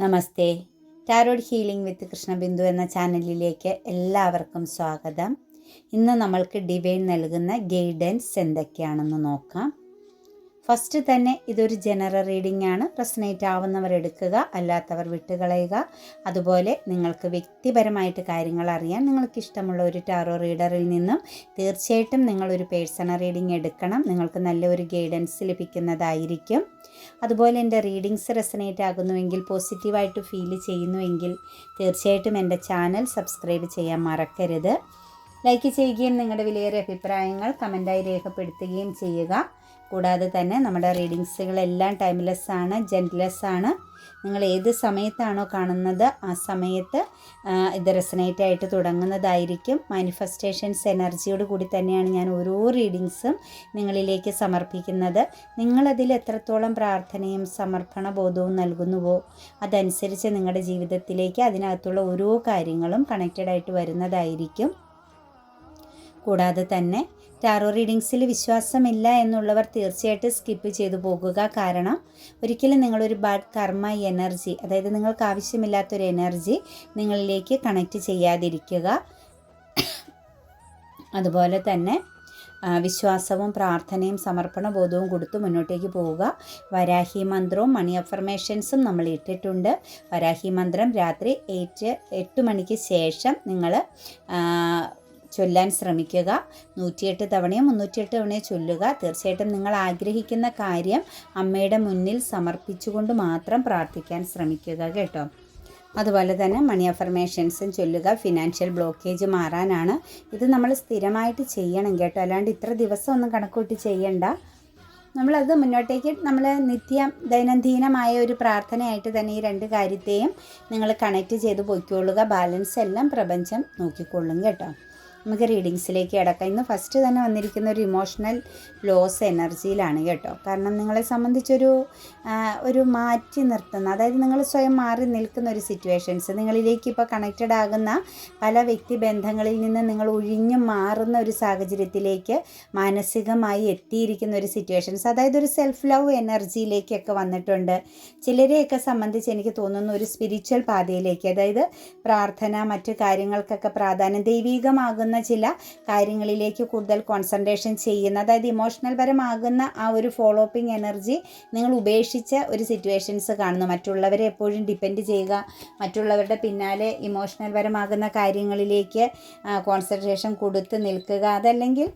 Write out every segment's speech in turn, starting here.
Namaste. Tarot healing with Krishnabindu എന്ന ചാനലിലേക്ക് എല്ലാവർക്കും സ്വാഗതം. ഇന്ന് നമ്മൾക്ക് ഡിവൈൻ നൽകുന്ന ഗൈഡൻസ് എന്തൊക്കെയാണെന്ന് നോക്കാം. ഫസ്റ്റ് തന്നെ ഇതൊരു ജനറൽ റീഡിംഗ് ആണ്. റെസനേറ്റ് ആവുന്നവർ എടുക്കുക അല്ലാത്തവർ വിട്ടുകളയുക. അതുപോലെ നിങ്ങൾക്ക് വ്യക്തിപരമായിട്ട് കാര്യങ്ങൾ അറിയാൻ നിങ്ങൾക്ക് ഇഷ്ടമുള്ള ഒരു ടാറോ റീഡറിൽ നിന്നും തീർച്ചയായിട്ടും നിങ്ങളൊരു പേഴ്സണൽ റീഡിംഗ് എടുക്കണം. നിങ്ങൾക്ക് നല്ലൊരു ഗൈഡൻസ് ലഭിക്കുന്നതായിരിക്കും. അതുപോലെ എന്റെ റീഡിങ്സ് റെസനേറ്റ് ആകുന്നുവെങ്കിൽ പോസിറ്റീവായിട്ട് ഫീൽ ചെയ്യുന്നുവെങ്കിൽ തീർച്ചയായിട്ടും എന്റെ ചാനൽ സബ്സ്ക്രൈബ് ചെയ്യാൻ മറക്കരുത്. ലൈക്ക് ചെയ്യുകയും നിങ്ങളുടെ വിലയേറിയ അഭിപ്രായങ്ങൾ കമന്റായി രേഖപ്പെടുത്തുകയും ചെയ്യുക. കൂടാതെ തന്നെ നമ്മുടെ റീഡിങ്സുകളെല്ലാം ടൈംലെസ് ആണ് ജെൻലെസ് ആണ് നിങ്ങൾ ഏത് സമയത്താണോ കാണുന്നത് ആ സമയത്ത് ഇത് റെസനേറ്റ് ആയിട്ട് തുടങ്ങുന്നതായിരിക്കും. മാനിഫെസ്റ്റേഷൻസ് എനർജിയോട് കൂടി തന്നെയാണ് ഞാൻ ഓരോ റീഡിങ്സും നിങ്ങളിലേക്ക് സമർപ്പിക്കുന്നത്. നിങ്ങളതിൽ എത്രത്തോളം പ്രാർത്ഥനയും സമർപ്പണ ബോധവും നൽകുന്നുവോ അതനുസരിച്ച് നിങ്ങളുടെ ജീവിതത്തിലേക്ക് അതിനകത്തുള്ള ഓരോ കാര്യങ്ങളും കണക്റ്റഡ് ആയിട്ട് വരുന്നതായിരിക്കും. കൂടാതെ തന്നെ ടാറോ റീഡിങ്സിൽ വിശ്വാസമില്ല എന്നുള്ളവർ തീർച്ചയായിട്ടും സ്കിപ്പ് ചെയ്തു പോകുക. കാരണം ഒരിക്കലും നിങ്ങളൊരു ബാഡ് കർമ്മ എനർജി അതായത് നിങ്ങൾക്ക് ആവശ്യമില്ലാത്തൊരു എനർജി നിങ്ങളിലേക്ക് കണക്റ്റ് ചെയ്യാതിരിക്കുക. അതുപോലെ തന്നെ വിശ്വാസവും പ്രാർത്ഥനയും സമർപ്പണ ബോധവും കൊടുത്ത് മുന്നോട്ടേക്ക് പോവുക. വരാഹി മന്ത്രവും മണി അഫർമേഷൻസും നമ്മൾ ഇട്ടിട്ടുണ്ട്. വരാഹി മന്ത്രം രാത്രി എയ്റ്റ് എട്ട് മണിക്ക് ശേഷം നിങ്ങൾ ചൊല്ലാൻ ശ്രമിക്കുക. നൂറ്റിയെട്ട് തവണയും മുന്നൂറ്റിയെട്ട് തവണയും ചൊല്ലുക. തീർച്ചയായിട്ടും നിങ്ങൾ ആഗ്രഹിക്കുന്ന കാര്യം അമ്മയുടെ മുന്നിൽ സമർപ്പിച്ചുകൊണ്ട് മാത്രം പ്രാർത്ഥിക്കാൻ ശ്രമിക്കുക കേട്ടോ. അതുപോലെ തന്നെ മണി അഫർമേഷൻസും ചൊല്ലുക. ഫിനാൻഷ്യൽ ബ്ലോക്കേജ് മാറാനാണ്. ഇത് നമ്മൾ സ്ഥിരമായിട്ട് ചെയ്യണം കേട്ടോ. അല്ലാണ്ട് ഇത്ര ദിവസം ഒന്നും കണക്കൂട്ടി ചെയ്യണ്ട. നമ്മളത് മുന്നോട്ടേക്ക് നമ്മൾ നിത്യം ദൈനംദിനമായ ഒരു പ്രാർത്ഥനയായിട്ട് തന്നെ ഈ രണ്ട് കാര്യത്തെയും നിങ്ങൾ കണക്റ്റ് ചെയ്ത് പൊയ്ക്കൊള്ളുക. ബാലൻസ് എല്ലാം പ്രപഞ്ചം നോക്കിക്കൊള്ളും കേട്ടോ. നമുക്ക് റീഡിങ്സിലേക്ക് കിടക്കാം. ഇന്ന് ഫസ്റ്റ് തന്നെ വന്നിരിക്കുന്ന ഒരു ഇമോഷണൽ ലോസ് എനർജിയിലാണ് കേട്ടോ. കാരണം നിങ്ങളെ സംബന്ധിച്ചൊരു ഒരു മാറ്റി നിർത്തുന്ന അതായത് നിങ്ങൾ സ്വയം മാറി നിൽക്കുന്ന ഒരു സിറ്റുവേഷൻസ് നിങ്ങളിലേക്ക് ഇപ്പോൾ കണക്റ്റഡ് ആകുന്ന പല വ്യക്തി ബന്ധങ്ങളിൽ നിന്ന് നിങ്ങൾ ഒഴിഞ്ഞു മാറുന്ന ഒരു സാഹചര്യത്തിലേക്ക് മാനസികമായി എത്തിയിരിക്കുന്ന ഒരു സിറ്റുവേഷൻസ് അതായത് ഒരു സെൽഫ് ലവ് എനർജിയിലേക്കൊക്കെ വന്നിട്ടുണ്ട്. ചിലരെയൊക്കെ സംബന്ധിച്ച് എനിക്ക് തോന്നുന്ന ഒരു സ്പിരിച്വൽ പാതയിലേക്ക് അതായത് പ്രാർത്ഥന മറ്റു കാര്യങ്ങൾക്കൊക്കെ പ്രാധാന്യം ദൈവികമാകുന്ന ചില കാര്യങ്ങളിലേക്ക് കൂടുതൽ കോൺസെൻട്രേഷൻ ചെയ്യുന്ന അതായത് ഇമോഷണൽ പരമാകുന്ന ആ ഒരു ഫോളോ അപ്പിംഗ് എനർജി നിങ്ങൾ ഉപേക്ഷിച്ച ഒരു സിറ്റുവേഷൻസ് കാണുന്നു. മറ്റുള്ളവരെ എപ്പോഴും ഡിപ്പെൻഡ് ചെയ്യുക മറ്റുള്ളവരുടെ പിന്നാലെ ഇമോഷണൽ പരമാകുന്ന കാര്യങ്ങളിലേക്ക് കോൺസെൻട്രേഷൻ കൊടുത്ത് നിൽക്കുക. അതല്ലെങ്കിൽ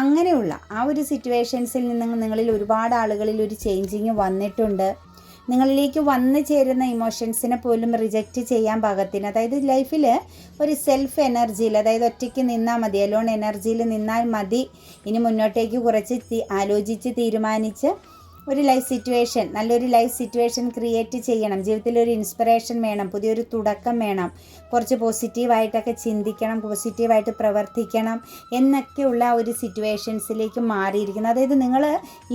അങ്ങനെയുള്ള ആ ഒരു സിറ്റുവേഷൻസിൽ നിന്ന് നിങ്ങളിൽ ഒരുപാട് ആളുകളിൽ ഒരു ചേഞ്ചിങ് വന്നിട്ടുണ്ട്. നിങ്ങളിലേക്ക് വന്നു ചേരുന്ന ഇമോഷൻസിനെ പോലും റിജക്റ്റ് ചെയ്യാൻ പാകത്തിന്. അതായത് ലൈഫിൽ ഒരു സെൽഫ് എനർജിയിൽ അതായത് ഒറ്റയ്ക്ക് നിന്നാൽ മതി അലോൺ എനർജിയിൽ നിന്നാൽ മതി ഇനി മുന്നോട്ടേക്ക് കുറച്ച് ആലോചിച്ച് തീരുമാനിച്ച് ഒരു ലൈഫ് സിറ്റുവേഷൻ നല്ലൊരു ലൈഫ് സിറ്റുവേഷൻ ക്രിയേറ്റ് ചെയ്യണം. ജീവിതത്തിൽ ഒരു ഇൻസ്പിറേഷൻ വേണം പുതിയൊരു തുടക്കം വേണം. കുറച്ച് പോസിറ്റീവായിട്ടൊക്കെ ചിന്തിക്കണം പോസിറ്റീവായിട്ട് പ്രവർത്തിക്കണം എന്നൊക്കെയുള്ള ഒരു സിറ്റുവേഷൻസിലേക്ക് മാറിയിരിക്കുന്നു. അതായത് നിങ്ങൾ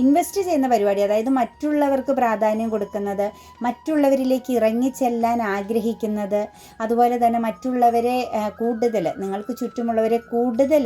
ഇൻവെസ്റ്റ് ചെയ്യുന്ന പരിപാടി അതായത് മറ്റുള്ളവർക്ക് പ്രാധാന്യം കൊടുക്കുന്നത് മറ്റുള്ളവരിലേക്ക് ഇറങ്ങി ഇറങ്ങിച്ചെല്ലാൻ ആഗ്രഹിക്കുന്നത് അതുപോലെ തന്നെ മറ്റുള്ളവരെ കൂടുതൽ നിങ്ങൾക്ക് ചുറ്റുമുള്ളവരെ കൂടുതൽ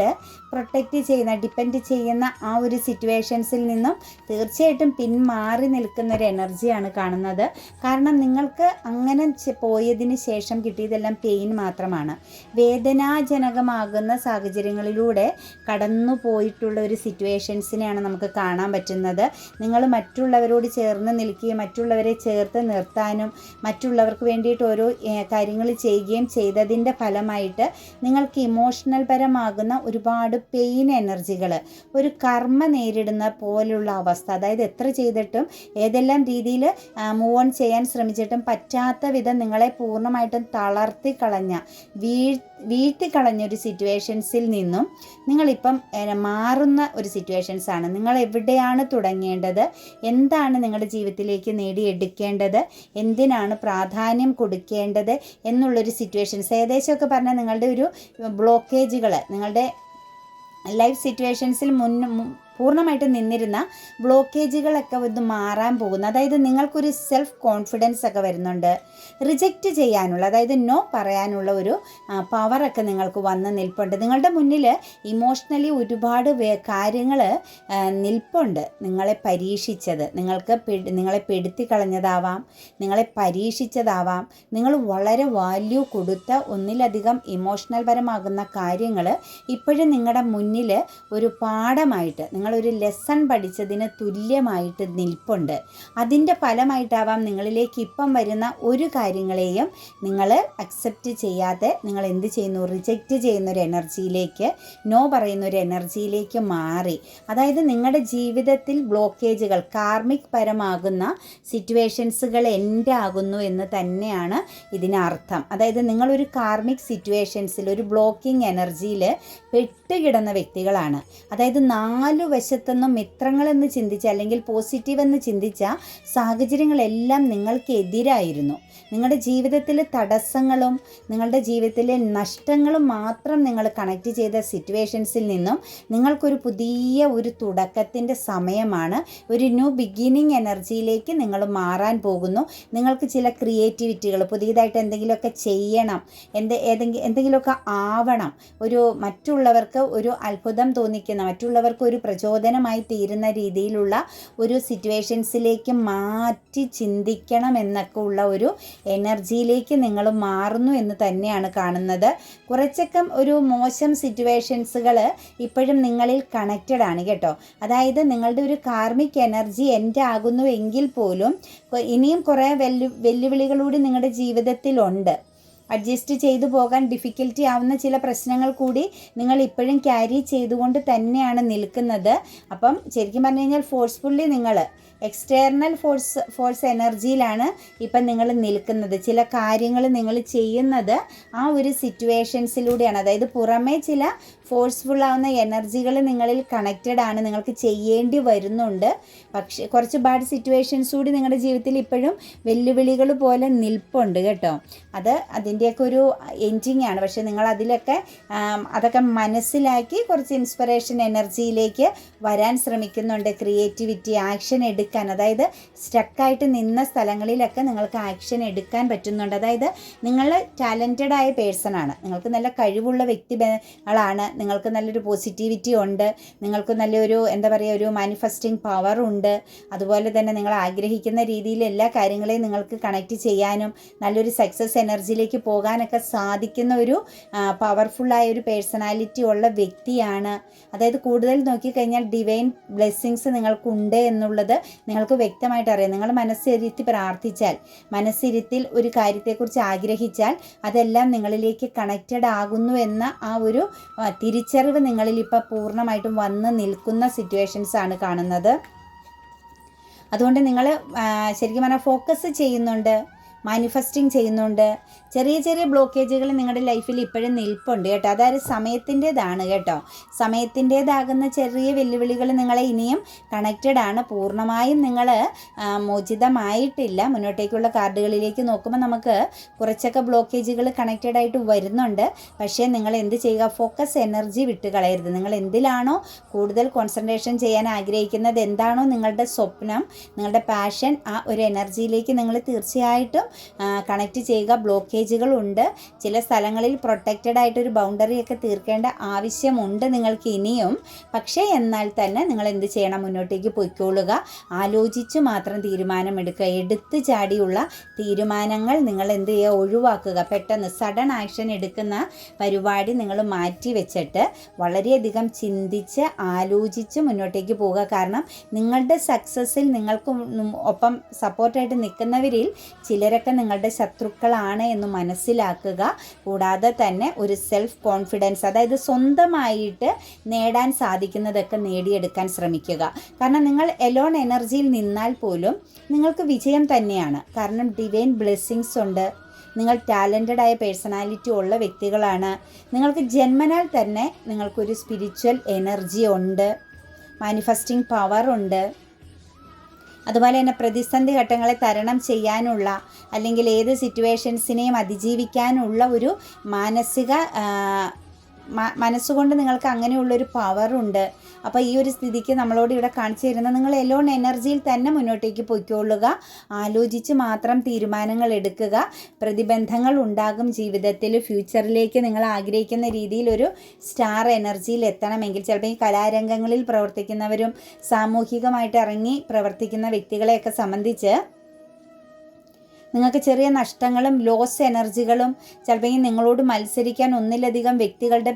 പ്രൊട്ടക്റ്റ് ചെയ്യുന്ന ഡിപ്പെൻഡ് ചെയ്യുന്ന ആ ഒരു സിറ്റുവേഷൻസിൽ നിന്നും തീർച്ചയായിട്ടും പിന്മാറി നിൽക്കുന്ന ഒരു എനർജിയാണ് കാണുന്നത്. കാരണം നിങ്ങൾക്ക് അങ്ങനെ പോയതിന് ശേഷം കിട്ടിയതെല്ലാം പെയിൻ മാത്രമാണ്. വേദനാജനകമാകുന്ന സാഹചര്യങ്ങളിലൂടെ കടന്നു പോയിട്ടുള്ള ഒരു സിറ്റുവേഷൻസിനെയാണ് നമുക്ക് കാണാൻ പറ്റുന്നത്. നിങ്ങൾ മറ്റുള്ളവരോട് ചേർന്ന് നിൽക്കുകയും മറ്റുള്ളവരെ ചേർത്ത് നിർത്താനും മറ്റുള്ളവർക്ക് വേണ്ടിയിട്ട് ഓരോ കാര്യങ്ങൾ ചെയ്യുകയും ചെയ്തതിന്റെ ഫലമായിട്ട് നിങ്ങൾക്ക് ഇമോഷണൽ പരമാകുന്ന ഒരുപാട് പെയിൻ എനർജികൾ ഒരു കർമ്മ നേരിടുന്ന പോലുള്ള അവസ്ഥ അതായത് എത്ര ചെയ്തിട്ടും ഏതെല്ലാം രീതിയിൽ മൂവ് ഓൺ ചെയ്യാൻ ശ്രമിച്ചിട്ടും പറ്റാത്ത വിധം നിങ്ങളെ പൂർണമായിട്ടും തളർത്തി കളഞ്ഞ വീഴ് വീഴ്ത്തിക്കളഞ്ഞ ഒരു സിറ്റുവേഷൻസിൽ നിന്നും നിങ്ങളിപ്പം മാറുന്ന ഒരു സിറ്റുവേഷൻസ് ആണ്. നിങ്ങൾ എവിടെയാണ് തുടങ്ങേണ്ടത്? എന്താണ് നിങ്ങളുടെ ജീവിതത്തിലേക്ക് നേടിയെടുക്കേണ്ടത്? എന്തിനാണ് പ്രാധാന്യം കൊടുക്കേണ്ടത് എന്നുള്ളൊരു സിറ്റുവേഷൻസ് ഏകദേശമൊക്കെ പറഞ്ഞാൽ നിങ്ങളുടെ ഒരു ബ്ലോക്കേജുകൾ നിങ്ങളുടെ ലൈഫ് സിറ്റുവേഷൻസിൽ മുൻ പൂർണമായിട്ട് നിന്നിരുന്ന ബ്ലോക്കേജുകളൊക്കെ ഒന്ന് മാറാൻ പോകുന്നു. അതായത് നിങ്ങൾക്കൊരു സെൽഫ് കോൺഫിഡൻസ് ഒക്കെ വരുന്നുണ്ട്. റിജക്റ്റ് ചെയ്യാനുള്ള അതായത് നോ പറയാനുള്ള ഒരു പവറൊക്കെ നിങ്ങൾക്ക് വന്ന് നിൽപ്പുണ്ട്. നിങ്ങളുടെ മുന്നിൽ ഇമോഷണലി ഒരുപാട് കാര്യങ്ങൾ നിൽപ്പുണ്ട്. നിങ്ങളെ പരീക്ഷിച്ചത് നിങ്ങൾക്ക് നിങ്ങളെ പെടുത്തി കളഞ്ഞതാവാം. നിങ്ങളെ പരീക്ഷിച്ചതാവാം. നിങ്ങൾ വളരെ വാല്യൂ കൊടുത്ത ഒന്നിലധികം ഇമോഷണൽ പരമാകുന്ന കാര്യങ്ങൾ ഇപ്പോഴും നിങ്ങളുടെ മുന്നിൽ ഒരു പാഠമായിട്ട് നിങ്ങളൊരു ലെസൺ പഠിച്ചതിന് തുല്യമായിട്ട് നിൽപ്പുണ്ട്. അതിന്റെ ഫലമായിട്ടാവാം നിങ്ങളിലേക്ക് ഇപ്പം വരുന്ന ഒരു കാര്യങ്ങളെയും നിങ്ങൾ അക്സെപ്റ്റ് ചെയ്യാതെ നിങ്ങൾ എന്ത് ചെയ്യുന്നു? റിജക്റ്റ് ചെയ്യുന്ന ഒരു എനർജിയിലേക്ക് നോ പറയുന്ന ഒരു എനർജിയിലേക്ക് മാറി. അതായത് നിങ്ങളുടെ ജീവിതത്തിൽ ബ്ലോക്കേജുകൾ കാർമിക് പരമാകുന്ന സിറ്റുവേഷൻസുകൾ എന്റെ ആകുന്നു എന്ന് തന്നെയാണ് ഇതിനർത്ഥം. അതായത് നിങ്ങളൊരു കാർമിക് സിറ്റുവേഷൻസിൽ ഒരു ബ്ലോക്കിംഗ് എനർജിയിൽ പെട്ടുകിടന്ന വ്യക്തികളാണ്. അതായത് നാലു വശത്തുനിന്നും മിത്രങ്ങളെന്ന് ചിന്തിച്ച അല്ലെങ്കിൽ പോസിറ്റീവ് എന്ന് ചിന്തിച്ച സാഹചര്യങ്ങളെല്ലാം നിങ്ങൾക്കെതിരായിരുന്നു നിങ്ങളുടെ ജീവിതത്തിലെ തടസ്സങ്ങളും നിങ്ങളുടെ ജീവിതത്തിലെ നഷ്ടങ്ങളും മാത്രം നിങ്ങൾ കണക്ട് ചെയ്ത സിറ്റുവേഷൻസിൽ നിന്നും നിങ്ങൾക്കൊരു പുതിയ ഒരു തുടക്കത്തിന്റെ സമയമാണ്. ഒരു ന്യൂ ബിഗിനിങ് എനർജിയിലേക്ക് നിങ്ങൾ മാറാൻ പോകുന്നു. നിങ്ങൾക്ക് ചില ക്രിയേറ്റിവിറ്റികൾ പുതിയതായിട്ട് എന്തെങ്കിലുമൊക്കെ ചെയ്യണം എന്ത് ഏതെങ്കിലും എന്തെങ്കിലുമൊക്കെ ആവണം. ഒരു മറ്റുള്ളവർക്ക് ഒരു അത്ഭുതം തോന്നിക്കുന്ന മറ്റുള്ളവർക്ക് ഒരു പ്രചോദനമായി തീരുന്ന രീതിയിലുള്ള ഒരു സിറ്റുവേഷൻസിലേക്ക് മാറ്റി ചിന്തിക്കണം എന്നൊക്കെ ഉള്ള ഒരു എനർജിയിലേക്ക് നിങ്ങൾ മാറുന്നു എന്ന് തന്നെയാണ് കാണുന്നത്. കുറച്ചൊക്കെ ഒരു മോശം സിറ്റുവേഷൻസുകൾ ഇപ്പോഴും നിങ്ങളിൽ കണക്റ്റഡ് ആണ് കേട്ടോ. അതായത് നിങ്ങളുടെ ഒരു കാർമിക് എനർജി എന്റെ ആകുന്നു എങ്കിൽ പോലും ഇനിയും കുറേ വെല്ലു വെല്ലുവിളികളൂടി നിങ്ങളുടെ ജീവിതത്തിലുണ്ട് അഡ്ജസ്റ്റ് ചെയ്തു പോകാൻ ഡിഫിക്കൽറ്റി ആവുന്ന ചില പ്രശ്നങ്ങൾ കൂടി നിങ്ങൾ ഇപ്പോഴും ക്യാരി ചെയ്തുകൊണ്ട് തന്നെയാണ് നിൽക്കുന്നത്. അപ്പം ശരിക്കും പറഞ്ഞു കഴിഞ്ഞാൽ ഫോഴ്സ്ഫുള്ളി നിങ്ങൾ എക്സ്റ്റേർണൽ ഫോഴ്സ് ഫോഴ്സ് എനർജിയിലാണ് ഇപ്പം നിങ്ങൾ നിൽക്കുന്നത്. ചില കാര്യങ്ങൾ നിങ്ങൾ ചെയ്യുന്നത് ആ ഒരു സിറ്റുവേഷൻസിലൂടെയാണ് അതായത് പുറമേ ചില ഫോഴ്സ്ഫുൾ ആവുന്ന എനർജികൾ നിങ്ങളിൽ കണക്റ്റഡ് ആണ് നിങ്ങൾക്ക് ചെയ്യേണ്ടി വരുന്നുണ്ട്. പക്ഷേ കുറച്ച് ബാഡ് സിറ്റുവേഷൻസ് കൂടി നിങ്ങളുടെ ജീവിതത്തിൽ ഇപ്പോഴും വെല്ലുവിളികൾ പോലെ നിൽപ്പുണ്ട് കേട്ടോ. അത് അതിന്റെയൊക്കെ ഒരു എൻഡിങ് ആണ്. പക്ഷേ നിങ്ങൾ അതിലൊക്കെ അതൊക്കെ മനസ്സിലാക്കി കുറച്ച് ഇൻസ്പിറേഷൻ എനർജിയിലേക്ക് വരാൻ ശ്രമിക്കുന്നുണ്ട്. ക്രിയേറ്റിവിറ്റി ആക്ഷൻ എടുക്കാൻ. അതായത് സ്റ്റക്കായിട്ട് നിന്ന സ്ഥലങ്ങളിലൊക്കെ നിങ്ങൾക്ക് ആക്ഷൻ എടുക്കാൻ പറ്റുന്നുണ്ട്. അതായത് നിങ്ങൾ ടാലന്റഡ് ആയ പേഴ്സൺ ആണ്. നിങ്ങൾക്ക് നല്ല കഴിവുള്ള വ്യക്തി വ്യക്തികളാണ്. നിങ്ങൾക്ക് നല്ലൊരു പോസിറ്റിവിറ്റി ഉണ്ട്. നിങ്ങൾക്ക് നല്ലൊരു എന്താ പറയുക ഒരു മാനിഫെസ്റ്റിംഗ് പവർ ഉണ്ട്. അതുപോലെ തന്നെ നിങ്ങൾ ആഗ്രഹിക്കുന്ന രീതിയിൽ എല്ലാ കാര്യങ്ങളെയും നിങ്ങൾക്ക് കണക്റ്റ് ചെയ്യാനും നല്ലൊരു സക്സസ് എനർജിയിലേക്ക് പോകാനൊക്കെ സാധിക്കുന്ന ഒരു പവർഫുള്ളായ ഒരു പേഴ്സണാലിറ്റി ഉള്ള വ്യക്തിയാണ്. അതായത് കൂടുതൽ നോക്കിക്കഴിഞ്ഞാൽ ഡിവൈൻ ബ്ലെസ്സിങ്സ് നിങ്ങൾക്കുണ്ട് എന്നുള്ളത് നിങ്ങൾക്ക് വ്യക്തമായിട്ട് അറിയാം. നിങ്ങൾ മനസ്സിരുത്തി പ്രാർത്ഥിച്ചാൽ മനസ്സിരുത്തിൽ ഒരു കാര്യത്തെക്കുറിച്ച് ആഗ്രഹിച്ചാൽ അതെല്ലാം നിങ്ങളിലേക്ക് കണക്റ്റഡ് ആകുന്നു എന്ന ആ ഒരു തിരിച്ചറിവ് നിങ്ങളിൽ ഇപ്പോൾ പൂർണമായിട്ടും വന്ന് നിൽക്കുന്ന സിറ്റുവേഷൻസ് ആണ് കാണുന്നത്. അതുകൊണ്ട് നിങ്ങൾ ശരിക്കും പറഞ്ഞാൽ ഫോക്കസ് ചെയ്യുന്നുണ്ട് മാനിഫെസ്റ്റിംഗ് ചെയ്യുന്നുണ്ട് ചെറിയ ചെറിയ ബ്ലോക്കേജുകൾ നിങ്ങളുടെ ലൈഫിൽ ഇപ്പോഴും നിൽപ്പുണ്ട് കേട്ടോ. അതായത് സമയത്തിന്റെതാണ് കേട്ടോ. സമയത്തിന്റേതാകുന്ന ചെറിയ വെല്ലുവിളികൾ നിങ്ങളെ ഇനിയും കണക്റ്റഡ് ആണ്. പൂർണമായും നിങ്ങൾ മോചിതമായിട്ടില്ല. മുന്നോട്ടേക്കുള്ള കാർഡുകളിലേക്ക് നോക്കുമ്പോൾ നമുക്ക് കുറച്ചൊക്കെ ബ്ലോക്കേജുകൾ കണക്റ്റഡ് ആയിട്ട് വരുന്നുണ്ട്. പക്ഷേ നിങ്ങൾ എന്ത് ചെയ്യുക? ഫോക്കസ് എനർജി വിട്ട് കളയരുത്. നിങ്ങൾ എന്തിലാണോ കൂടുതൽ കോൺസെൻട്രേഷൻ ചെയ്യാൻ ആഗ്രഹിക്കുന്നത്? എന്താണോ നിങ്ങളുടെ സ്വപ്നം നിങ്ങളുടെ പാഷൻ ആ ഒരു എനർജിയിലേക്ക് നിങ്ങൾ തീർച്ചയായിട്ടും കണക്റ്റ് ചെയ്യുക. ബ്ലോക്കേജുകളുണ്ട് ചില സ്ഥലങ്ങളിൽ പ്രൊട്ടക്റ്റഡ് ആയിട്ടൊരു ബൗണ്ടറിയൊക്കെ തീർക്കേണ്ട ആവശ്യമുണ്ട് നിങ്ങൾക്ക് ഇനിയും. പക്ഷേ എന്നാൽ തന്നെ നിങ്ങൾ എന്ത് ചെയ്യണം? മുന്നോട്ടേക്ക് പൊയ്ക്കൊള്ളുക. ആലോചിച്ച് മാത്രം തീരുമാനമെടുക്കുക. എടുത്തു ചാടിയുള്ള തീരുമാനങ്ങൾ നിങ്ങൾ എന്ത് ചെയ്യുക? ഒഴിവാക്കുക. പെട്ടെന്ന് സഡൻ ആക്ഷൻ എടുക്കുന്ന പരിപാടി നിങ്ങൾ മാറ്റി വെച്ചിട്ട് വളരെയധികം ചിന്തിച്ച് ആലോചിച്ച് മുന്നോട്ടേക്ക് പോവുക. കാരണം നിങ്ങളുടെ സക്സസ്സിൽ നിങ്ങൾക്ക് ഒപ്പം സപ്പോർട്ടായിട്ട് നിൽക്കുന്നവരിൽ ചിലരൊക്കെ നിങ്ങളുടെ ശത്രുക്കളാണ് എന്ന് മനസ്സിലാക്കുക. കൂടാതെ തന്നെ ഒരു സെൽഫ് കോൺഫിഡൻസ് അതായത് സ്വന്തമായിട്ട് നേടാൻ സാധിക്കുന്നതൊക്കെ നേടിയെടുക്കാൻ ശ്രമിക്കുക. കാരണം നിങ്ങൾ എലോൺ എനർജിയിൽ നിന്നാൽ പോലും നിങ്ങൾക്ക് വിജയം തന്നെയാണ്. കാരണം ഡിവൈൻ ബ്ലെസ്സിങ്സ് ഉണ്ട്. നിങ്ങൾ ടാലന്റഡ് ആയ പേഴ്സണാലിറ്റി ഉള്ള വ്യക്തികളാണ്. നിങ്ങൾക്ക് ജന്മനാൽ തന്നെ നിങ്ങൾക്കൊരു സ്പിരിച്വൽ എനർജി ഉണ്ട്. മാനിഫെസ്റ്റിംഗ് പവർ ഉണ്ട്. അതുപോലെ തന്നെ പ്രതിസന്ധി ഘട്ടങ്ങളെ തരണം ചെയ്യാനുള്ള അല്ലെങ്കിൽ ഏത് സിറ്റുവേഷൻസിനെയും അതിജീവിക്കാനുള്ള ഒരു മാനസിക മനസ്സുകൊണ്ട് നിങ്ങൾക്ക് അങ്ങനെയുള്ളൊരു പവറുണ്ട് അപ്പോൾ ഈ ഒരു സ്ഥിതിക്ക് നമ്മളോട് ഇവിടെ കാണിച്ചു തരുന്ന നിങ്ങൾ എലോൺ എനർജിയിൽ തന്നെ മുന്നോട്ടേക്ക് പൊയ്ക്കൊള്ളുക. ആലോചിച്ച് മാത്രം തീരുമാനങ്ങൾ എടുക്കുക. പ്രതിബന്ധങ്ങൾ ഉണ്ടാകും ജീവിതത്തിൽ. ഫ്യൂച്ചറിലേക്ക് നിങ്ങൾ ആഗ്രഹിക്കുന്ന രീതിയിൽ ഒരു സ്റ്റാർ എനർജിയിൽ എത്തണമെങ്കിൽ ചിലപ്പോൾ ഈ കലാരംഗങ്ങളിൽ പ്രവർത്തിക്കുന്നവരും സാമൂഹികമായിട്ട് ഇറങ്ങി പ്രവർത്തിക്കുന്ന വ്യക്തികളെയൊക്കെ സംബന്ധിച്ച് നിങ്ങൾക്ക് ചെറിയ നഷ്ടങ്ങളും ലോസ് എനർജികളും ചിലപ്പോൾ നിങ്ങളോട് മത്സരിക്കാൻ ഒന്നിലധികം വ്യക്തികളുടെ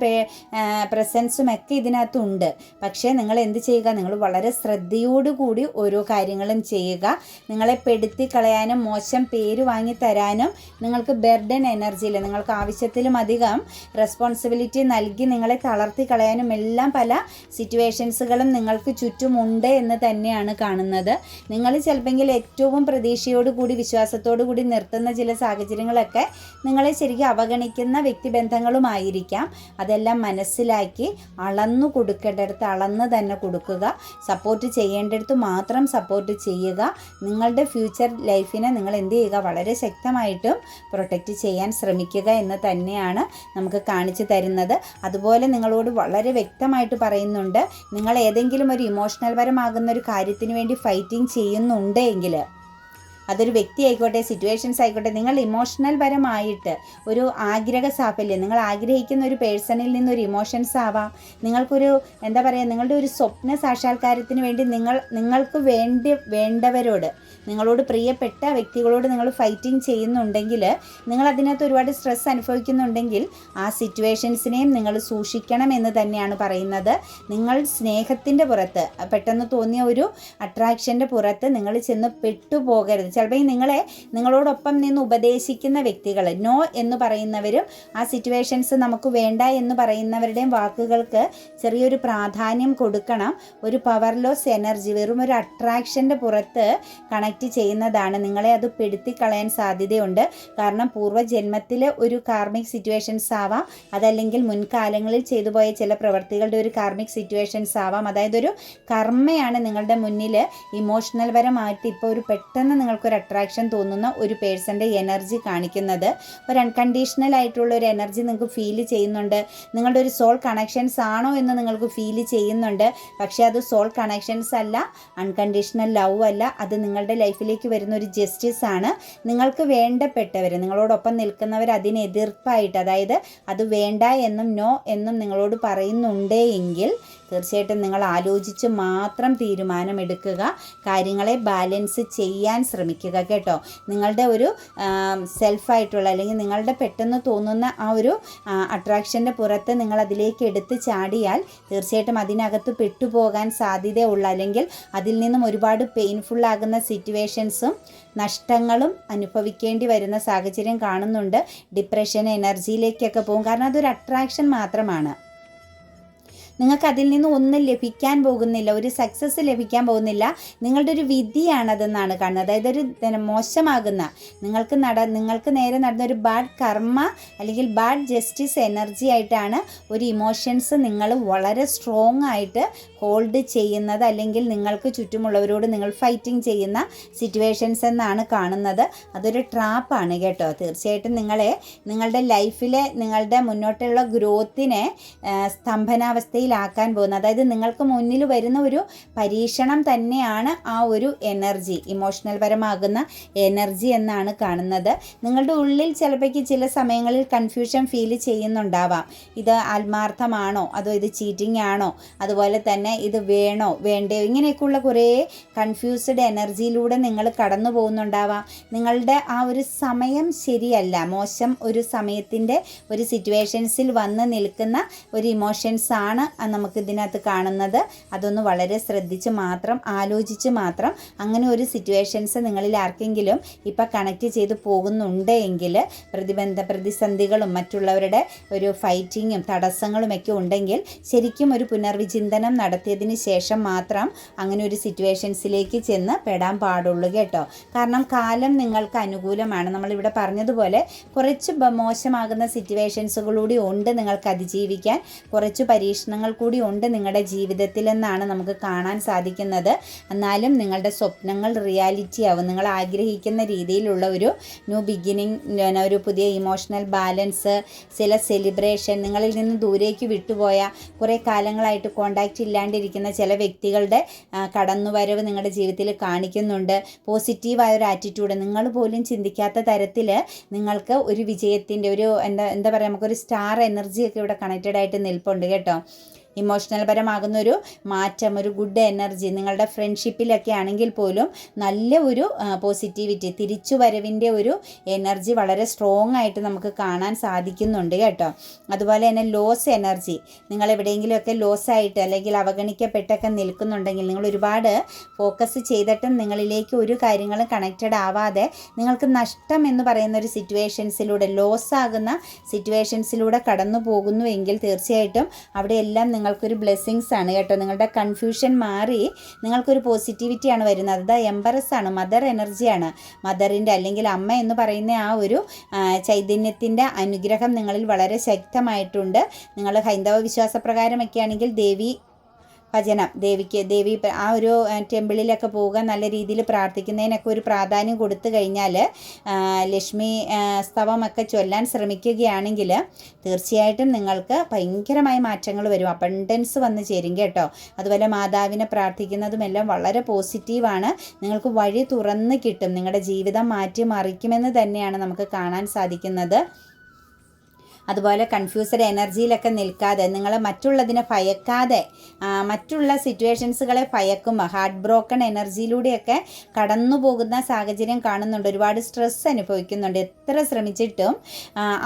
പ്രസൻസും ഒക്കെ ഇതിനകത്തുണ്ട്. പക്ഷേ നിങ്ങൾ എന്ത് ചെയ്യുക? നിങ്ങൾ വളരെ ശ്രദ്ധയോടുകൂടി ഓരോ കാര്യങ്ങളും ചെയ്യുക. നിങ്ങളെ പെടുത്തി കളയാനും മോശം പേര് വാങ്ങി തരാനും നിങ്ങൾക്ക് ബെർഡൻ എനർജിയിൽ നിങ്ങൾക്ക് ആവശ്യത്തിലും അധികം റെസ്പോൺസിബിലിറ്റി നൽകി നിങ്ങളെ തളർത്തി കളയാനും എല്ലാം പല സിറ്റുവേഷൻസുകളും നിങ്ങൾക്ക് ചുറ്റുമുണ്ട് എന്ന് തന്നെയാണ് കാണുന്നത്. നിങ്ങൾ ചിലപ്പോൾ ഏറ്റവും പ്രതീക്ഷയോടുകൂടി വിശ്വാസത്തോടു കൂടി നിർത്തുന്ന ചില സാഹചര്യങ്ങളൊക്കെ നിങ്ങളെ ശരിക്കും അവഗണിക്കുന്ന വ്യക്തിബന്ധങ്ങളുമായിരിക്കാം. അതെല്ലാം മനസ്സിലാക്കി അളന്നു കൊടുക്കേണ്ടടുത്ത് അളന്ന് തന്നെ കൊടുക്കുക. സപ്പോർട്ട് ചെയ്യേണ്ടടുത്ത് മാത്രം സപ്പോർട്ട് ചെയ്യുക. നിങ്ങളുടെ ഫ്യൂച്ചർ ലൈഫിനെ നിങ്ങൾ എന്ത് ചെയ്യുക? വളരെ ശക്തമായിട്ടും പ്രൊട്ടക്റ്റ് ചെയ്യാൻ ശ്രമിക്കുക എന്ന് തന്നെയാണ് നമുക്ക് കാണിച്ചു തരുന്നത്. അതുപോലെ നിങ്ങളോട് വളരെ വ്യക്തമായിട്ട് പറയുന്നുണ്ട്. നിങ്ങൾ ഏതെങ്കിലും ഒരു ഇമോഷണൽ പരമാകുന്ന ഒരു കാര്യത്തിന് വേണ്ടി ഫൈറ്റിംഗ് ചെയ്യുന്നുണ്ടെങ്കിൽ അതൊരു വ്യക്തി ആയിക്കോട്ടെ സിറ്റുവേഷൻസ് ആയിക്കോട്ടെ നിങ്ങൾ ഇമോഷണൽ പരമായിട്ട് ഒരു ആഗ്രഹ സാഫല്യം നിങ്ങൾ ആഗ്രഹിക്കുന്ന ഒരു പേഴ്സണിൽ നിന്നൊരു ഇമോഷൻസ് ആവാം. നിങ്ങൾക്കൊരു എന്താ പറയുക നിങ്ങളുടെ ഒരു സ്വപ്ന സാക്ഷാത്കാരത്തിന് വേണ്ടി നിങ്ങൾ നിങ്ങൾക്ക് വേണ്ടി വേണ്ടവരോട് നിങ്ങളോട് പ്രിയപ്പെട്ട വ്യക്തികളോട് നിങ്ങൾ ഫൈറ്റിംഗ് ചെയ്യുന്നുണ്ടെങ്കിൽ നിങ്ങൾ അതിനകത്ത് ഒരുപാട് സ്ട്രെസ് അനുഭവിക്കുന്നുണ്ടെങ്കിൽ ആ സിറ്റുവേഷൻസിനെയും നിങ്ങൾ സൂക്ഷിക്കണം എന്ന് തന്നെയാണ് പറയുന്നത്. നിങ്ങൾ സ്നേഹത്തിന്റെ പുറത്ത് പെട്ടെന്ന് തോന്നിയ ഒരു അട്രാക്ഷന്റെ പുറത്ത് നിങ്ങൾ ചെന്ന് പെട്ടുപോകരുത്. ചിലപ്പോൾ ഈ നിങ്ങളെ നിങ്ങളോടൊപ്പം നിന്ന് ഉപദേശിക്കുന്ന വ്യക്തികൾ നോ എന്ന് പറയുന്നവരും ആ സിറ്റുവേഷൻസ് നമുക്ക് വേണ്ട എന്ന് പറയുന്നവരുടെയും വാക്കുകൾക്ക് ചെറിയൊരു പ്രാധാന്യം കൊടുക്കണം. ഒരു പവർ ലോസ് എനർജി വെറും ഒരു അട്രാക്ഷന്റെ പുറത്ത് കണക്റ്റ് ചെയ്യുന്നതാണ്. നിങ്ങളെ അത് പെടുത്തി കളയാൻ സാധ്യതയുണ്ട്. കാരണം പൂർവജന്മത്തിൽ ഒരു കാർമിക് സിറ്റുവേഷൻസ് ആവാം. അതല്ലെങ്കിൽ മുൻകാലങ്ങളിൽ ചെയ്തു പോയ ചില പ്രവർത്തികളുടെ ഒരു കാർമിക് സിറ്റുവേഷൻസ് ആവാം. അതായത് ഒരു കർമ്മയാണ് നിങ്ങളുടെ മുന്നിൽ ഇമോഷണൽ പരമായിട്ട് ഇപ്പോൾ ഒരു പെട്ടെന്ന് നിങ്ങൾക്കൊരു അട്രാക്ഷൻ തോന്നുന്ന ഒരു പേഴ്സന്റെ എനർജി കാണിക്കുന്നത്. ഒരു അൺകണ്ടീഷണൽ ആയിട്ടുള്ള ഒരു എനർജി നിങ്ങൾക്ക് ഫീൽ ചെയ്യുന്നുണ്ട്. നിങ്ങളുടെ ഒരു സോൾ കണക്ഷൻസ് ആണോ എന്ന് നിങ്ങൾക്ക് ഫീൽ ചെയ്യുന്നുണ്ട്. പക്ഷേ അത് സോൾ കണക്ഷൻസ് അല്ല അൺകണ്ടീഷണൽ ലവ് അല്ല. അത് നിങ്ങളുടെ ലൈഫിലേക്ക് വരുന്ന ഒരു ജസ്റ്റിസ് ആണ്. നിങ്ങൾക്ക് വേണ്ടപ്പെട്ടവർ നിങ്ങളോടൊപ്പം നിൽക്കുന്നവർ അതിന് എതിർപ്പായിട്ട് അതായത് അത് വേണ്ട എന്നും നോ എന്നും നിങ്ങളോട് പറയുന്നുണ്ടേ എങ്കിൽ തീർച്ചയായിട്ടും നിങ്ങൾ ആലോചിച്ച് മാത്രം തീരുമാനമെടുക്കുക. കാര്യങ്ങളെ ബാലൻസ് ചെയ്യാൻ ശ്രമിക്കുക കേട്ടോ. നിങ്ങളുടെ ഒരു സെൽഫായിട്ടുള്ള അല്ലെങ്കിൽ നിങ്ങളുടെ പെട്ടെന്ന് തോന്നുന്ന ആ ഒരു അട്രാക്ഷന്റെ പുറത്ത് നിങ്ങൾ അതിലേക്ക് എടുത്ത് ചാടിയാൽ തീർച്ചയായിട്ടും അതിനകത്ത് പെട്ടുപോകാൻ സാധ്യതയുള്ള അല്ലെങ്കിൽ അതിൽ നിന്നും ഒരുപാട് പെയിൻഫുൾ ആകുന്ന സിറ്റുവേഷൻസും നഷ്ടങ്ങളും അനുഭവിക്കേണ്ടി വരുന്ന സാഹചര്യം കാണുന്നുണ്ട്. ഡിപ്രഷൻ എനർജിയിലേക്കൊക്കെ പോകും. കാരണം അതൊരു അട്രാക്ഷൻ മാത്രമാണ്. നിങ്ങൾക്ക് അതിൽ നിന്ന് ഒന്നും ലഭിക്കാൻ പോകുന്നില്ല ഒരു സക്സസ് ലഭിക്കാൻ പോകുന്നില്ല. നിങ്ങളുടെ ഒരു വിധിയാണതെന്നാണ് കാണുന്നത്. അതായത് ഒരു മോശമാകുന്ന നിങ്ങൾക്ക് നട നിങ്ങൾക്ക് നേരെ നടന്ന ഒരു ബാഡ് കർമ്മ അല്ലെങ്കിൽ ബാഡ് ജസ്റ്റിസ് എനർജി ആയിട്ടാണ് ഒരു ഇമോഷൻസ് നിങ്ങൾ വളരെ സ്ട്രോങ് ആയിട്ട് ഹോൾഡ് ചെയ്യുന്നത് അല്ലെങ്കിൽ നിങ്ങൾക്ക് ചുറ്റുമുള്ളവരോട് നിങ്ങൾ ഫൈറ്റിംഗ് ചെയ്യുന്ന സിറ്റുവേഷൻസ് എന്നാണ് കാണുന്നത്. അതൊരു ട്രാപ്പാണ് കേട്ടോ. തീർച്ചയായിട്ടും നിങ്ങളെ നിങ്ങളുടെ ലൈഫിലെ നിങ്ങളുടെ മുന്നോട്ടുള്ള ഗ്രോത്തിനെ സ്തംഭനാവസ്ഥയിൽ രീതിയിലാക്കാൻ പോകുന്നത്. അതായത് നിങ്ങൾക്ക് മുന്നിൽ വരുന്ന ഒരു പരീക്ഷണം തന്നെയാണ് ആ ഒരു എനർജി ഇമോഷണൽ പരമാകുന്ന എനർജി എന്നാണ് കാണുന്നത്. നിങ്ങളുടെ ഉള്ളിൽ ചിലപ്പോൾ ചില സമയങ്ങളിൽ കൺഫ്യൂഷൻ ഫീൽ ചെയ്യുന്നുണ്ടാവാം. ഇത് ആത്മാർത്ഥമാണോ? അതോ ഇത് ചീറ്റിംഗ് ആണോ? അതുപോലെ തന്നെ ഇത് വേണോ? വേണ്ടയോ? ഇങ്ങനെയൊക്കെയുള്ള കുറേ കൺഫ്യൂസ്ഡ് എനർജിയിലൂടെ നിങ്ങൾ കടന്നു പോകുന്നുണ്ടാവാം. നിങ്ങളുടെ ആ ഒരു സമയം ശരിയല്ല. മോശം ഒരു സമയത്തിന്റെ ഒരു സിറ്റുവേഷൻസിൽ വന്ന് നിൽക്കുന്ന ഒരു ഇമോഷൻസ് ആണ് നമുക്ക് ഇതിനകത്ത് കാണുന്നത്. അതൊന്ന് വളരെ ശ്രദ്ധിച്ച് മാത്രം ആലോചിച്ച് മാത്രം. അങ്ങനെ ഒരു സിറ്റുവേഷൻസ് നിങ്ങളിൽ ആർക്കെങ്കിലും ഇപ്പം കണക്റ്റ് ചെയ്ത് പോകുന്നുണ്ട് എങ്കിൽ പ്രതിബന്ധ പ്രതിസന്ധികളും മറ്റുള്ളവരുടെ ഒരു ഫൈറ്റിങ്ങും തടസ്സങ്ങളും ഒക്കെ ഉണ്ടെങ്കിൽ ശരിക്കും ഒരു പുനർവിചിന്തനം നടത്തിയതിന് ശേഷം മാത്രം അങ്ങനെ ഒരു സിറ്റുവേഷൻസിലേക്ക് ചെന്ന് പെടാൻ പാടുള്ളൂ കേട്ടോ. കാരണം കാലം നിങ്ങൾക്ക് അനുകൂലമാണ്. നമ്മളിവിടെ പറഞ്ഞതുപോലെ കുറച്ച് മോശമാകുന്ന സിറ്റുവേഷൻസുകളൂടി ഉണ്ട് നിങ്ങൾക്ക് അതിജീവിക്കാൻ. കുറച്ച് പരീക്ഷണങ്ങൾ കൂടി ഉണ്ട് നിങ്ങളുടെ ജീവിതത്തിലെന്നാണ് നമുക്ക് കാണാൻ സാധിക്കുന്നത്. എന്നാലും നിങ്ങളുടെ സ്വപ്നങ്ങൾ റിയാലിറ്റി ആവും. നിങ്ങൾ ആഗ്രഹിക്കുന്ന രീതിയിലുള്ള ഒരു ന്യൂ ബിഗിനിങ് ഒരു പുതിയ ഇമോഷണൽ ബാലൻസ് ചില സെലിബ്രേഷൻ നിങ്ങളിൽ നിന്ന് ദൂരേക്ക് വിട്ടുപോയ കുറേ കാലങ്ങളായിട്ട് കോണ്ടാക്റ്റ് ഇല്ലാണ്ടിരിക്കുന്ന ചില വ്യക്തികളുടെ കടന്നുവരവ് നിങ്ങളുടെ ജീവിതത്തിൽ കാണിക്കുന്നുണ്ട്. പോസിറ്റീവായ ഒരു ആറ്റിറ്റ്യൂഡ് നിങ്ങൾ പോലും ചിന്തിക്കാത്ത തരത്തിൽ നിങ്ങൾക്ക് ഒരു വിജയത്തിന്റെ ഒരു എന്താ എന്താ പറയുക നമുക്കൊരു സ്റ്റാർ എനർജിയൊക്കെ ഇവിടെ കണക്റ്റഡ് ആയിട്ട് നിൽപ്പുണ്ട് കേട്ടോ. ഇമോഷണൽ പരമാകുന്ന ഒരു മാറ്റം ഒരു ഗുഡ് എനർജി നിങ്ങളുടെ ഫ്രണ്ട്ഷിപ്പിലൊക്കെ ആണെങ്കിൽ പോലും നല്ല ഒരു പോസിറ്റിവിറ്റി തിരിച്ചു വരവിന്റെ ഒരു എനർജി വളരെ സ്ട്രോങ് ആയിട്ട് നമുക്ക് കാണാൻ സാധിക്കുന്നുണ്ട് കേട്ടോ. അതുപോലെ തന്നെ ലോസ് എനർജി നിങ്ങൾ എവിടെയെങ്കിലുമൊക്കെ ലോസ് ആയിട്ട് അല്ലെങ്കിൽ അവഗണിക്കപ്പെട്ടൊക്കെ നിൽക്കുന്നുണ്ടെങ്കിൽ നിങ്ങൾ ഒരുപാട് ഫോക്കസ് ചെയ്തിട്ടും നിങ്ങളിലേക്ക് ഒരു കാര്യങ്ങളും കണക്റ്റഡ് ആവാതെ നിങ്ങൾക്ക് നഷ്ടം എന്ന് പറയുന്ന ഒരു സിറ്റുവേഷൻസിലൂടെ ലോസ് ആകുന്ന സിറ്റുവേഷൻസിലൂടെ കടന്നു പോകുന്നുവെങ്കിൽ തീർച്ചയായിട്ടും അവിടെയെല്ലാം നിങ്ങൾ നിങ്ങൾക്കൊരു ബ്ലെസ്സിങ്സ് ആണ് കേട്ടോ. നിങ്ങളുടെ കൺഫ്യൂഷൻ മാറി നിങ്ങൾക്കൊരു പോസിറ്റിവിറ്റിയാണ് വരുന്നത്. അത് എംബറസ് ആണ് മദർ എനർജിയാണ് മദറിന്റെ അല്ലെങ്കിൽ അമ്മ എന്ന് പറയുന്ന ആ ഒരു ചൈതന്യത്തിന്റെ അനുഗ്രഹം നിങ്ങളിൽ വളരെ ശക്തമായിട്ടുണ്ട്. നിങ്ങൾ ഹൈന്ദവ വിശ്വാസപ്രകാരമൊക്കെ ആണെങ്കിൽ ദേവി ഭജനം ദേവിക്ക് ദേവി ആ ഒരു ടെമ്പിളിലൊക്കെ പോവുക നല്ല രീതിയിൽ പ്രാർത്ഥിക്കുന്നതിനൊക്കെ ഒരു പ്രാധാന്യം കൊടുത്തു കഴിഞ്ഞാൽ ലക്ഷ്മി സ്തവമൊക്കെ ചൊല്ലാൻ ശ്രമിക്കുകയാണെങ്കിൽ തീർച്ചയായിട്ടും നിങ്ങൾക്ക് ഭയങ്കരമായ മാറ്റങ്ങൾ വരും. അബണ്ടൻസ് വന്ന് ചേരും കേട്ടോ. അതുപോലെ മാതാവിനെ പ്രാർത്ഥിക്കുന്നതുമെല്ലാം വളരെ പോസിറ്റീവാണ്. നിങ്ങൾക്ക് വഴി തുറന്ന് കിട്ടും. നിങ്ങളുടെ ജീവിതം മാറ്റി മറിക്കുമെന്ന് തന്നെയാണ് നമുക്ക് കാണാൻ സാധിക്കുന്നത്. അതുപോലെ കൺഫ്യൂസഡ് എനർജിയിലൊക്കെ നിൽക്കാതെ നിങ്ങൾ മറ്റുള്ളതിനെ ഭയക്കാതെ മറ്റുള്ള സിറ്റുവേഷൻസുകളെ ഭയക്കുമ്പോൾ ഹാർട്ട് ബ്രോക്കൺ എനർജിയിലൂടെയൊക്കെ കടന്നു പോകുന്ന സാഹചര്യം കാണുന്നുണ്ട്. ഒരുപാട് സ്ട്രെസ് അനുഭവിക്കുന്നുണ്ട്. എത്ര ശ്രമിച്ചിട്ടും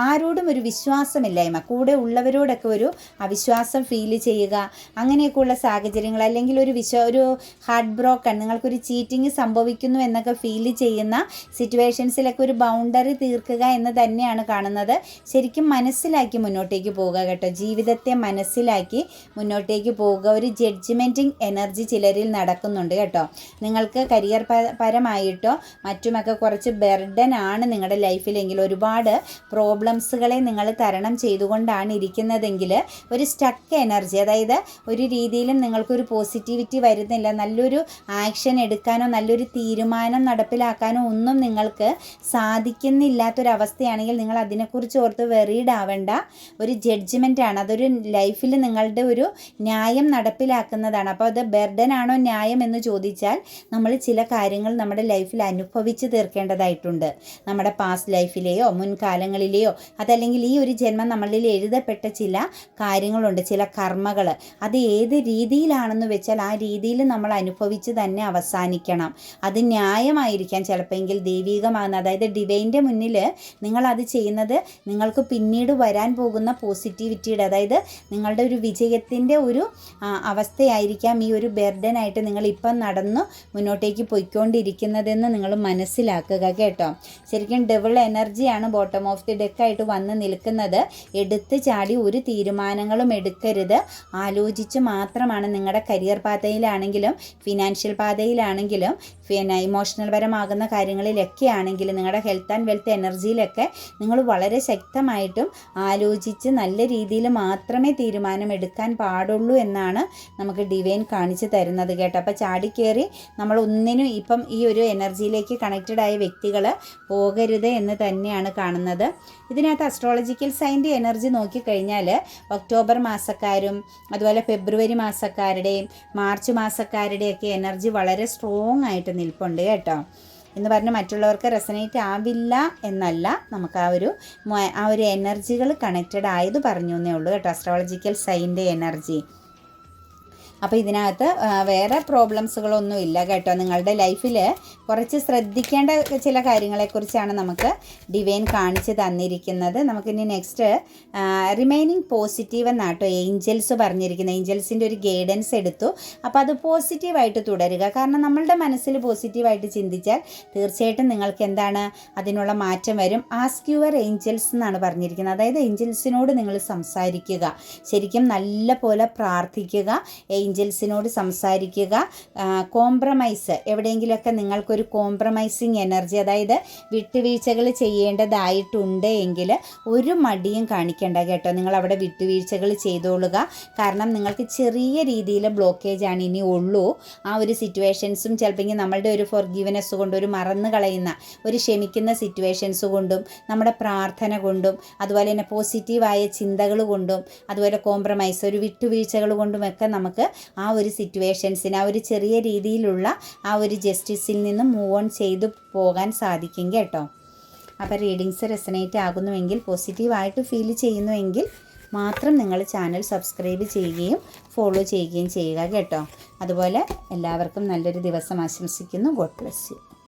ആരോടും ഒരു വിശ്വാസമില്ലായ്മ കൂടെ ഉള്ളവരോടൊക്കെ ഒരു അവിശ്വാസം ഫീൽ ചെയ്യുക അങ്ങനെയൊക്കെയുള്ള സാഹചര്യങ്ങൾ അല്ലെങ്കിൽ ഒരു വിശ്വ ഒരു ഹാർട്ട് ബ്രോക്കൺ നിങ്ങൾക്കൊരു ചീറ്റിംഗ് സംഭവിക്കുന്നു എന്നൊക്കെ ഫീൽ ചെയ്യുന്ന സിറ്റുവേഷൻസിലൊക്കെ ഒരു ബൗണ്ടറി തീർക്കുക എന്ന് തന്നെയാണ് കാണുന്നത്. ശരിക്കും മനസ്സ് മനസ്സിലാക്കി മുന്നോട്ടേക്ക് പോവുക കേട്ടോ. ജീവിതത്തെ മനസ്സിലാക്കി മുന്നോട്ടേക്ക് പോവുക. ഒരു ജഡ്ജ്മെന്റിങ് എനർജി ചിലരിൽ നടക്കുന്നുണ്ട് കേട്ടോ. നിങ്ങൾക്ക് കരിയർ പരമായിട്ടോ മറ്റുമൊക്കെ കുറച്ച് ബെർഡൻ ആണ് നിങ്ങളുടെ ലൈഫിലെങ്കിൽ ഒരുപാട് പ്രോബ്ലംസുകളെ നിങ്ങൾ തരണം ചെയ്തുകൊണ്ടാണ് ഇരിക്കുന്നതെങ്കിൽ ഒരു സ്റ്റക്ക് എനർജി അതായത് ഒരു രീതിയിലും നിങ്ങൾക്കൊരു പോസിറ്റിവിറ്റി വരുന്നില്ല. നല്ലൊരു ആക്ഷൻ എടുക്കാനോ നല്ലൊരു തീരുമാനം നടപ്പിലാക്കാനോ ഒന്നും നിങ്ങൾക്ക് സാധിക്കുന്നില്ലാത്തൊരവസ്ഥയാണെങ്കിൽ നിങ്ങൾ അതിനെക്കുറിച്ച് ഓർത്ത് വെറീഡ് ആവേണ്ട. ഒരു ജഡ്ജ്മെന്റ് ആണ് അതൊരു ലൈഫിൽ നിങ്ങളുടെ ഒരു ന്യായം നടപ്പിലാക്കുന്നതാണ്. അപ്പോൾ അത് ബെർഡൻ ആണോ ന്യായം എന്ന് ചോദിച്ചാൽ നമ്മൾ ചില കാര്യങ്ങൾ നമ്മുടെ ലൈഫിൽ അനുഭവിച്ച് തീർക്കേണ്ടതായിട്ടുണ്ട്. നമ്മുടെ പാസ്റ്റ് ലൈഫിലെയോ മുൻകാലങ്ങളിലെയോ അതല്ലെങ്കിൽ ഈ ഒരു ജന്മം നമ്മളിൽ എഴുതപ്പെട്ട ചില കാര്യങ്ങളുണ്ട് ചില കർമ്മകൾ. അത് ഏത് രീതിയിലാണെന്ന് വെച്ചാൽ ആ രീതിയിൽ നമ്മൾ അനുഭവിച്ച് തന്നെ അവസാനിക്കണം. അത് ന്യായമായിരിക്കാം ചിലപ്പോൾ എങ്കിൽ ദൈവീകമാകുന്ന അതായത് ഡിവൈന്റെ മുന്നിൽ നിങ്ങൾ അത് ചെയ്യുന്നത് നിങ്ങൾക്ക് പിന്നീട് പിന്നീട് വരാൻ പോകുന്ന പോസിറ്റിവിറ്റിയുടെ അതായത് നിങ്ങളുടെ ഒരു വിജയത്തിന്റെ ഒരു അവസ്ഥയായിരിക്കാം ഈ ഒരു ബെർഡനായിട്ട് നിങ്ങൾ ഇപ്പം നടന്നു മുന്നോട്ടേക്ക് പോയിക്കൊണ്ടിരിക്കുന്നതെന്ന് നിങ്ങൾ മനസ്സിലാക്കുക കേട്ടോ. ശരിക്കും ഡബിൾ എനർജിയാണ് ബോട്ടം ഓഫ് ദി ഡെക്കായിട്ട് വന്ന് നിൽക്കുന്നത്. എടുത്ത് ചാടി ഒരു തീരുമാനങ്ങളും എടുക്കരുത്. ആലോചിച്ച് മാത്രമാണ് നിങ്ങളുടെ കരിയർ പാതയിലാണെങ്കിലും ഫിനാൻഷ്യൽ പാതയിലാണെങ്കിലും പിന്നെ ഇമോഷണൽ പരമാകുന്ന കാര്യങ്ങളിലൊക്കെ ആണെങ്കിലും നിങ്ങളുടെ ഹെൽത്ത് ആൻഡ് വെൽത്ത് എനർജിയിലൊക്കെ നിങ്ങൾ വളരെ ശക്തമായിട്ടും ആലോചിച്ച് നല്ല രീതിയിൽ മാത്രമേ തീരുമാനമെടുക്കാൻ പാടുള്ളൂ എന്നാണ് നമുക്ക് ഡിവൈൻ കാണിച്ചു തരുന്നത് കേട്ടോ. അപ്പോൾ ചാടിക്കേറി നമ്മൾ ഒന്നിനും ഇപ്പം ഈ ഒരു എനർജിയിലേക്ക് കണക്റ്റഡ് ആയ വ്യക്തികൾ പോകരുത് എന്ന് തന്നെയാണ് കാണുന്നത്. ഇതിനകത്ത് അസ്ട്രോളജിക്കൽ സൈന്റെ എനർജി നോക്കിക്കഴിഞ്ഞാൽ ഒക്ടോബർ മാസക്കാരും അതുപോലെ ഫെബ്രുവരി മാസക്കാരുടെയും മാർച്ച് മാസക്കാരുടെയൊക്കെ എനർജി വളരെ സ്ട്രോങ് ആയിട്ട് നിൽപ്പുണ്ട് കേട്ടോ. എന്ന് പറഞ്ഞ് മറ്റുള്ളവർക്ക് റെസനേറ്റ് ആവില്ല എന്നല്ല നമുക്ക് ആ ഒരു ആ ഒരു എനർജികൾ കണക്റ്റഡ് ആയത് പറഞ്ഞു എന്നേ ഉള്ളൂ കേട്ടോ. അസ്ട്രോളജിക്കൽ സൈന്റെ എനർജി അപ്പോൾ ഇതിനകത്ത് വേറെ പ്രോബ്ലംസുകളൊന്നും ഇല്ല കേട്ടോ നിങ്ങളുടെ ലൈഫിൽ കുറച്ച് ശ്രദ്ധിക്കേണ്ട ചില കാര്യങ്ങളെക്കുറിച്ചാണ് നമുക്ക് ഡിവൈൻ കാണിച്ച് തന്നിരിക്കുന്നത്. നമുക്കിനി നെക്സ്റ്റ് റിമൈനിങ് പോസിറ്റീവ് എന്നാട്ടോ ഏഞ്ചൽസ് പറഞ്ഞിരിക്കുന്നത്. ഏഞ്ചൽസിന്റെ ഒരു ഗൈഡൻസ് എടുത്തു. അപ്പോൾ അത് പോസിറ്റീവായിട്ട് തുടരുക. കാരണം നമ്മളുടെ മനസ്സിൽ പോസിറ്റീവായിട്ട് ചിന്തിച്ചാൽ തീർച്ചയായിട്ടും നിങ്ങൾക്ക് എന്താണ് അതിനുള്ള മാറ്റം വരും. ആസ്ക് യുവർ ഏഞ്ചൽസ് എന്നാണ് പറഞ്ഞിരിക്കുന്നത്. അതായത് ഏഞ്ചൽസിനോട് നിങ്ങൾ സംസാരിക്കുക. ശരിക്കും നല്ല പോലെ പ്രാർത്ഥിക്കുക. ഏഞ്ചൽസിനോട് സംസാരിക്കുക. കോംപ്രമൈസ് എവിടെയെങ്കിലുമൊക്കെ നിങ്ങൾക്കൊരു കോംപ്രമൈസിങ് എനർജി അതായത് വിട്ടുവീഴ്ചകൾ ചെയ്യേണ്ടതായിട്ടുണ്ട് എങ്കിൽ ഒരു മടിയും കാണിക്കേണ്ട കേട്ടോ. നിങ്ങൾ അവിടെ വിട്ടുവീഴ്ചകൾ ചെയ്തോളുക. കാരണം നിങ്ങൾക്ക് ചെറിയ രീതിയിൽ ബ്ലോക്കേജ് ആണ് ഇനി ഉള്ളൂ. ആ ഒരു സിറ്റുവേഷൻസും ചിലപ്പോൾ നമ്മളുടെ ഒരു ഫോർഗീവനെസ് കൊണ്ട് ഒരു മറന്നു കളയുന്ന ഒരു ക്ഷമിക്കുന്ന സിറ്റുവേഷൻസ് കൊണ്ടും നമ്മുടെ പ്രാർത്ഥന കൊണ്ടും അതുപോലെ തന്നെ പോസിറ്റീവായ ചിന്തകൾ കൊണ്ടും അതുപോലെ കോംപ്രമൈസ് ഒരു വിട്ടുവീഴ്ചകൾ കൊണ്ടുമൊക്കെ നമുക്ക് ആ ഒരു സിറ്റുവേഷൻസിന് ആ ഒരു ചെറിയ രീതിയിലുള്ള ആ ഒരു ജസ്റ്റിസിൽ നിന്നും മൂവ് ഓൺ ചെയ്തു പോകാൻ സാധിക്കും കേട്ടോ. അപ്പോൾ റീഡിങ്സ് റെസനേറ്റ് ആകുന്നുവെങ്കിൽ പോസിറ്റീവായിട്ട് ഫീൽ ചെയ്യുന്നുവെങ്കിൽ മാത്രം നിങ്ങൾ ചാനൽ സബ്സ്ക്രൈബ് ചെയ്യുകയും ഫോളോ ചെയ്യുകയും ചെയ്യുക കേട്ടോ. അതുപോലെ എല്ലാവർക്കും നല്ലൊരു ദിവസം ആശംസിക്കുന്നു. God bless you